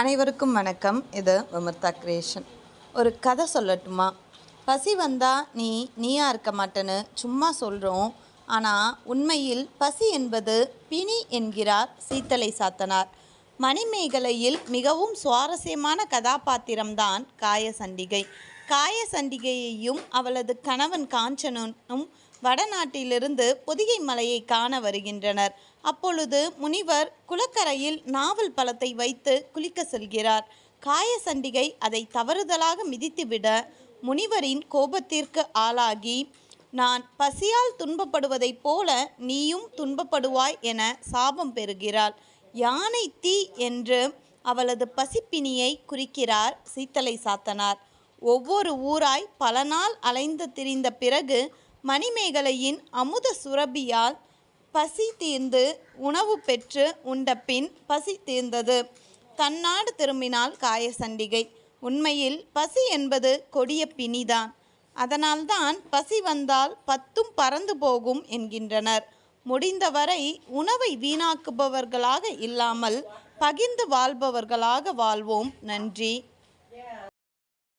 அனைவருக்கும் வணக்கம். இது விமர்த்தா கிரியேஷன் ஒரு கதை சொல்லட்டுமா? பசி வந்தால் நீ நீயா இருக்க மாட்டேன்னு சும்மா சொல்கிறோம் ஆனால் உண்மையில் பசி என்பது பிணி என்கிறார் சீத்தலை சாத்தனார். மணிமேகலையில் மிகவும் சுவாரஸ்யமான கதாபாத்திரம்தான் காயசண்டிகை. காயசண்டிகையையும் அவளது கணவன் காஞ்சனனும் வடநாட்டிலிருந்து பொதிகை மலையை காண வருகின்றனர். அப்பொழுது முனிவர் குளக்கரையில் நாவல் பழத்தை வைத்து குளிக்க செல்கிறார். காயசண்டிகை அதை தவறுதலாக மிதித்துவிட முனிவரின் கோபத்திற்கு ஆளாகி நான் பசியால் துன்பப்படுவதைப் போல நீயும் துன்பப்படுவாய் என சாபம் பெறுகிறாள். யானை தீ என்று அவளது பசிப்பினியை குறிக்கிறார் சீத்தலை சாத்தனார். ஒவ்வொரு ஊராய் பல நாள் அலைந்து திரிந்த பிறகு மணிமேகலையின் அமுத சுரபியால் பசி தீர்ந்து உணவு பெற்று உண்ட பின் பசி தீர்ந்தது. தன்னாடு திரும்பினால் காயசண்டிகை உண்மையில் பசி என்பது கொடிய பிணிதான். அதனால்தான் பசி வந்தால் பத்தும் பறந்து போகும் என்கின்றனர். முடிந்தவரை உணவை வீணாக்குபவர்களாக இல்லாமல் பகிர்ந்து வாழ்பவர்களாக வாழ்வோம். நன்றி.